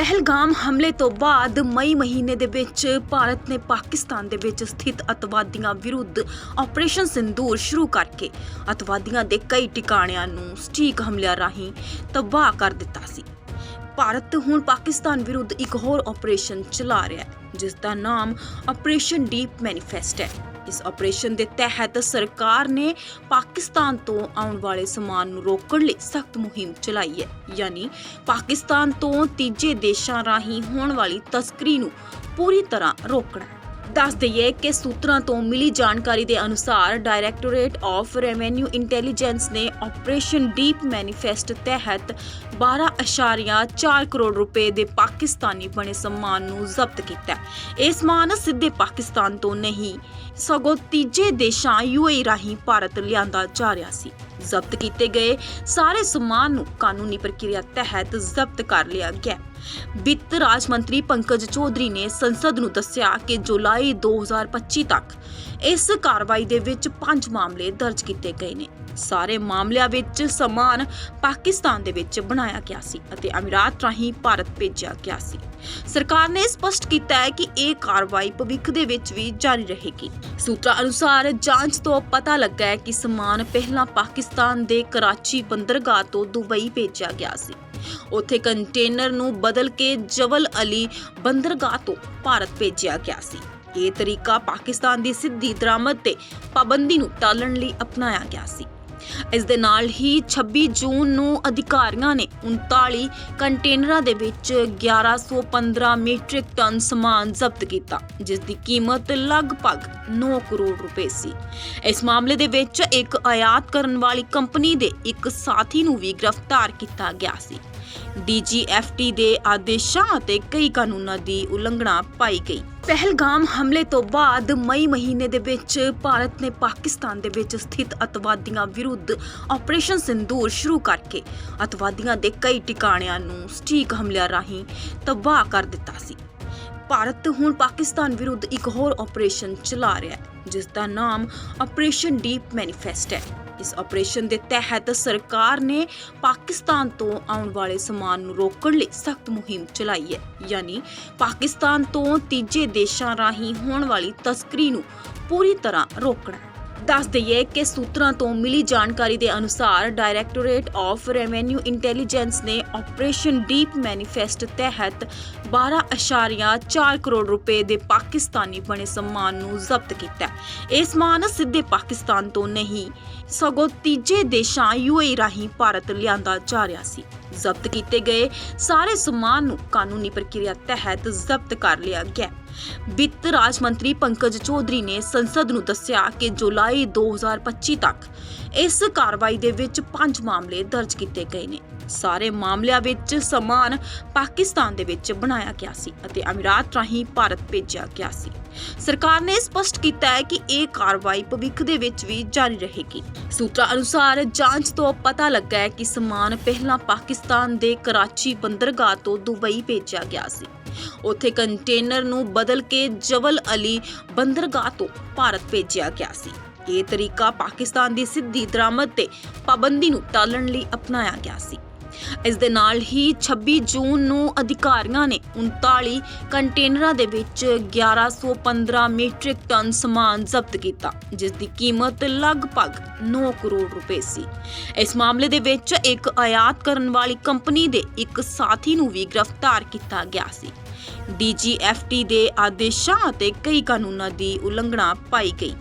ਪਹਿਲਗਾਮ ਹਮਲੇ ਤੋਂ ਬਾਅਦ ਮਈ ਮਹੀਨੇ ਦੇ ਵਿੱਚ ਭਾਰਤ ਨੇ ਪਾਕਿਸਤਾਨ ਦੇ ਵਿੱਚ ਸਥਿਤ ਅਤਵਾਦੀਆਂ ਵਿਰੁੱਧ ਆਪਰੇਸ਼ਨ ਸਿੰਦੂਰ ਸ਼ੁਰੂ ਕਰਕੇ ਅਤਵਾਦੀਆਂ ਦੇ ਕਈ ਟਿਕਾਣਿਆਂ ਨੂੰ ਸਟੀਕ ਹਮਲਿਆਂ ਰਾਹੀਂ ਤਬਾਹ ਕਰ ਦਿੱਤਾ ਸੀ। ਭਾਰਤ ਹੁਣ ਪਾਕਿਸਤਾਨ ਵਿਰੁੱਧ ਇੱਕ ਹੋਰ ਆਪਰੇਸ਼ਨ ਚਲਾ ਰਿਹਾ ਹੈ ਜਿਸ ਦਾ ਨਾਮ ਆਪਰੇਸ਼ਨ ਡੀਪ ਮੈਨੀਫੈਸਟ ਹੈ। ਇਸ ਆਪਰੇਸ਼ਨ ਦੇ ਤਹਿਤ ਸਰਕਾਰ ਨੇ ਪਾਕਿਸਤਾਨ ਤੋਂ ਆਉਣ ਵਾਲੇ ਸਮਾਨ ਨੂੰ ਰੋਕਣ ਲਈ ਸਖਤ ਮੁਹਿੰਮ ਚਲਾਈ ਹੈ। ਯਾਨੀ ਪਾਕਿਸਤਾਨ ਤੋਂ ਤੀਜੇ ਦੇਸ਼ਾਂ ਰਾਹੀਂ ਹੋਣ ਵਾਲੀ ਤਸਕਰੀ ਨੂੰ ਪੂਰੀ ਤਰ੍ਹਾਂ ਰੋਕਣਾ ਦੱਸ ਦਈਏ ਕਿ ਸੂਤਰਾਂ ਤੋਂ ਮਿਲੀ ਜਾਣਕਾਰੀ ਦੇ ਅਨੁਸਾਰ ਡਾਇਰੈਕਟੋਰੇਟ ਆਫ ਰੈਵਨਿਊ ਇੰਟੈਲੀਜੈਂਸ ਨੇ ਆਪਰੇਸ਼ਨ ਡੀਪ ਮੈਨੀਫੈਸਟ ਤਹਿਤ 12.4 ਕਰੋੜ ਰੁਪਏ ਦੇ ਪਾਕਿਸਤਾਨੀ ਬਣੇ ਸਮਾਨ ਨੂੰ ਜ਼ਬਤ ਕੀਤਾ। ਇਹ ਸਮਾਨ ਸਿੱਧੇ ਪਾਕਿਸਤਾਨ ਤੋਂ ਨਹੀਂ, ਸਗੋਂ ਤੀਜੇ ਦੇਸ਼ਾਂ ਯੂਏਈ ਰਾਹੀਂ ਭਾਰਤ ਲਿਆਂਦਾ ਜਾ ਰਿਹਾ ਸੀ। ਜ਼ਬਤ ਕੀਤੇ ਗਏ ਸਾਰੇ ਸਮਾਨ ਨੂੰ ਕਾਨੂੰਨੀ ਪ੍ਰਕਿਰਿਆ ਤਹਿਤ ਜ਼ਬਤ ਕਰ ਲਿਆ ਗਿਆ। ਵਿੱਤ ਰਾਜ ਮੰਤਰੀ ਪੰਕਜ ਚੌਧਰੀ ਨੇ ਸੰਸਦ ਨੂੰ ਦੱਸਿਆ ਕਿ ਜੁਲਾਈ 2025 ਤੱਕ ਇਸ ਕਾਰਵਾਈ ਦੇ ਵਿੱਚ ਪੰਜ ਮਾਮਲੇ ਦਰਜ ਕੀਤੇ ਗਏ ਨੇ। ਸਾਰੇ ਮਾਮਲਿਆਂ ਵਿੱਚ ਸਮਾਨ ਪਾਕਿਸਤਾਨ ਦੇ ਵਿੱਚ ਬਣਾਇਆ ਗਿਆ ਸੀ ਅਤੇ ਅਮੀਰਾਤ ਰਾਹੀਂ ਭਾਰਤ ਭੇਜਿਆ ਗਿਆ ਸੀ। ਸਰਕਾਰ ਨੇ ਸਪਸ਼ਟ ਕੀਤਾ ਹੈ ਕਿ ਇਹ ਕਾਰਵਾਈ ਭਵਿੱਖ ਦੇ ਵਿੱਚ ਵੀ ਜਾਰੀ ਰਹੇਗੀ। ਸੂਤਰਾਂ ਅਨੁਸਾਰ ਜਾਂਚ ਤੋਂ ਪਤਾ ਲੱਗਾ ਹੈ ਕਿ ਸਮਾਨ ਪਹਿਲਾਂ ਪਾਕਿਸਤਾਨ ਦੇ ਕਰਾਚੀ ਬੰਦਰਗਾਹ ਤੋਂ ਦੁਬਈ ਭੇਜਿਆ ਗਿਆ ਸੀ। ਉੱਥੇ ਕੰਟੇਨਰ ਨੂੰ ਬਦਲ ਕੇ ਜਵਲ ਅਲੀ ਬੰਦਰਗਾਹ ਤੋਂ ਭਾਰਤ ਭੇਜਿਆ ਗਿਆ ਸੀ। ਇਹ ਤਰੀਕਾ ਪਾਕਿਸਤਾਨ ਦੀ ਸਿੱਧੀ ਦਰਾਮਦ ਤੇ ਪਾਬੰਦੀ ਨੂੰ ਟਾਲਣ ਲਈ ਅਪਣਾਇਆ ਗਿਆ ਸੀ। ਇਸ ਦੇ ਨਾਲ ਹੀ 26 ਜੂਨ ਨੂੰ ਅਧਿਕਾਰੀਆਂ ਨੇ 39 ਕੰਟੇਨਰਾਂ ਦੇ ਵਿੱਚ 1115 ਮੀਟ੍ਰਿਕ ਟਨ ਸਮਾਨ ਜ਼ਬਤ ਕੀਤਾ, ਜਿਸ ਦੀ ਕੀਮਤ ਲਗਭਗ 9 ਕਰੋੜ ਰੁਪਏ ਸੀ। ਇਸ ਮਾਮਲੇ ਦੇ ਵਿੱਚ ਇੱਕ ਆਯਾਤ ਕਰਨ ਵਾਲੀ ਕੰਪਨੀ ਦੇ ਇੱਕ ਸਾਥੀ ਨੂੰ ਵੀ ਗ੍ਰਿਫਤਾਰ ਕੀਤਾ ਗਿਆ ਸੀ। ਡੀਜੀਐਫਟੀ ਦੇ ਆਦੇਸ਼ਾਂ ਅਤੇ ਕਈ ਕਾਨੂੰਨਾਂ ਦੀ ਉਲੰਘਣਾ ਪਾਈ ਗਈ। ਪਹਿਲਗਾਮ ਹਮਲੇ ਤੋਂ ਬਾਅਦ ਮਈ ਮਹੀਨੇ ਦੇ ਵਿੱਚ ਭਾਰਤ ਨੇ ਪਾਕਿਸਤਾਨ ਦੇ ਵਿੱਚ ਸਥਿਤ ਅਤਵਾਦੀਆਂ ਵਿਰੁੱਧ ਆਪਰੇਸ਼ਨ ਸਿੰਦੂਰ ਸ਼ੁਰੂ ਕਰਕੇ ਅਤਵਾਦੀਆਂ ਦੇ ਕਈ ਟਿਕਾਣਿਆਂ ਨੂੰ ਸਟੀਕ ਹਮਲਿਆਂ ਰਾਹੀਂ ਤਬਾਹ ਕਰ ਦਿੱਤਾ ਸੀ। ਭਾਰਤ ਹੁਣ ਪਾਕਿਸਤਾਨ ਵਿਰੁੱਧ ਇੱਕ ਹੋਰ ਆਪਰੇਸ਼ਨ ਚਲਾ ਰਿਹਾ ਹੈ, ਜਿਸ ਦਾ ਨਾਮ ਆਪਰੇਸ਼ਨ ਡੀਪ ਮੈਨੀਫੈਸਟ ਹੈ। ਇਸ ਆਪਰੇਸ਼ਨ ਦੇ ਤਹਿਤ ਸਰਕਾਰ ਨੇ ਪਾਕਿਸਤਾਨ ਤੋਂ ਆਉਣ ਵਾਲੇ ਸਮਾਨ ਨੂੰ ਰੋਕਣ ਲਈ ਸਖਤ ਮੁਹਿੰਮ ਚਲਾਈ ਹੈ। ਯਾਨੀ ਪਾਕਿਸਤਾਨ ਤੋਂ ਤੀਜੇ ਦੇਸ਼ਾਂ ਰਾਹੀਂ ਹੋਣ ਵਾਲੀ ਤਸਕਰੀ ਨੂੰ ਪੂਰੀ ਤਰ੍ਹਾਂ ਰੋਕਣਾ। ਦੱਸ ਦਈਏ ਕਿ ਸੂਤਰਾਂ ਤੋਂ ਮਿਲੀ ਜਾਣਕਾਰੀ ਦੇ ਅਨੁਸਾਰ ਡਾਇਰੈਕਟੋਰੇਟ ਆਫ ਰੈਵਨਿਊ ਇੰਟੈਲੀਜੈਂਸ ਨੇ ਆਪਰੇਸ਼ਨ ਡੀਪ ਮੈਨੀਫੈਸਟ ਤਹਿਤ 12.4 ਕਰੋੜ ਰੁਪਏ ਦੇ ਪਾਕਿਸਤਾਨੀ ਬਣੇ ਸਮਾਨ ਨੂੰ ਜ਼ਬਤ ਕੀਤਾ। ਇਹ ਸਮਾਨ ਸਿੱਧੇ ਪਾਕਿਸਤਾਨ ਤੋਂ ਨਹੀਂ, ਸਗੋਂ ਤੀਜੇ ਦੇਸ਼ਾਂ ਯੂਏਈ ਰਾਹੀਂ ਭਾਰਤ ਲਿਆਂਦਾ ਜਾ ਰਿਹਾ ਸੀ। ਜ਼ਬਤ ਕੀਤੇ ਗਏ ਸਾਰੇ ਸਮਾਨ ਨੂੰ ਕਾਨੂੰਨੀ ਪ੍ਰਕਿਰਿਆ ਤਹਿਤ ਜ਼ਬਤ ਕਰ ਲਿਆ ਗਿਆ। ਵਿੱਤ ਰਾਜ ਮੰਤਰੀ ਪੰਕਜ ਚੌਧਰੀ ਨੇ ਸੰਸਦ ਨੂੰ ਦੱਸਿਆ ਕਿ ਜੁਲਾਈ 2025 ਤੱਕ ਇਸ ਕਾਰਵਾਈ ਦੇ ਵਿੱਚ ਪੰਜ ਮਾਮਲੇ ਦਰਜ ਕੀਤੇ ਗਏ ਨੇ। ਸਾਰੇ ਮਾਮਲਿਆਂ ਵਿੱਚ ਸਮਾਨ ਪਾਕਿਸਤਾਨ ਦੇ ਵਿੱਚ ਬਣਾਇਆ ਗਿਆ ਸੀ ਅਤੇ ਅਮੀਰਾਤ ਰਾਹੀਂ ਭਾਰਤ ਭੇਜਿਆ ਗਿਆ ਸੀ। ਸਰਕਾਰ ਨੇ ਸਪਸ਼ਟ ਕੀਤਾ ਹੈ ਕਿ ਇਹ ਕਾਰਵਾਈ ਭਵਿੱਖ ਦੇ ਵਿੱਚ ਵੀ ਜਾਰੀ ਰਹੇਗੀ। ਸੂਤਰਾਂ ਅਨੁਸਾਰ ਜਾਂਚ ਤੋਂ ਪਤਾ ਲੱਗਾ ਹੈ ਕਿ ਸਮਾਨ ਪਹਿਲਾਂ ਪਾਕਿਸਤਾਨ ਦੇ ਕਰਾਚੀ ਬੰਦਰਗਾਹ ਤੋਂ ਦੁਬਈ ਭੇਜਿਆ ਗਿਆ ਸੀ। ਉੱਥੇ ਕੰਟੇਨਰ ਨੂੰ ਬਦਲ ਕੇ ਜਵਲ ਅਲੀ ਬੰਦਰਗਾਹ ਤੋਂ ਭਾਰਤ ਭੇਜਿਆ ਗਿਆ ਸੀ। ਇਹ ਤਰੀਕਾ ਪਾਕਿਸਤਾਨ ਦੀ ਸਿੱਧੀ ਦਰਾਮਦ ਤੇ ਪਾਬੰਦੀ ਨੂੰ ਟਾਲਣ ਲਈ ਅਪਣਾਇਆ ਗਿਆ ਸੀ। ਇਸ ਦੇ ਨਾਲ ਹੀ 26 ਜੂਨ ਨੂੰ ਅਧਿਕਾਰੀਆਂ ਨੇ 39 ਕੰਟੇਨਰਾਂ ਦੇ ਵਿੱਚ 1115 ਮੀਟ੍ਰਿਕ ਟਨ ਸਮਾਨ ਜ਼ਬਤ ਕੀਤਾ, ਜਿਸ ਦੀ ਕੀਮਤ ਲਗਭਗ 9 ਕਰੋੜ ਰੁਪਏ ਸੀ। ਇਸ ਮਾਮਲੇ ਦੇ ਵਿੱਚ ਇੱਕ ਆਯਾਤ ਕਰਨ ਵਾਲੀ ਕੰਪਨੀ ਦੇ ਇੱਕ ਸਾਥੀ ਨੂੰ ਵੀ ਗ੍ਰਿਫਤਾਰ ਕੀਤਾ ਗਿਆ ਸੀ। ਡੀਜੀਐਫਟੀ ਦੇ ਆਦੇਸ਼ਾਂ ਅਤੇ ਕਈ ਕਾਨੂੰਨਾਂ ਦੀ ਉਲੰਘਣਾ ਪਾਈ ਗਈ।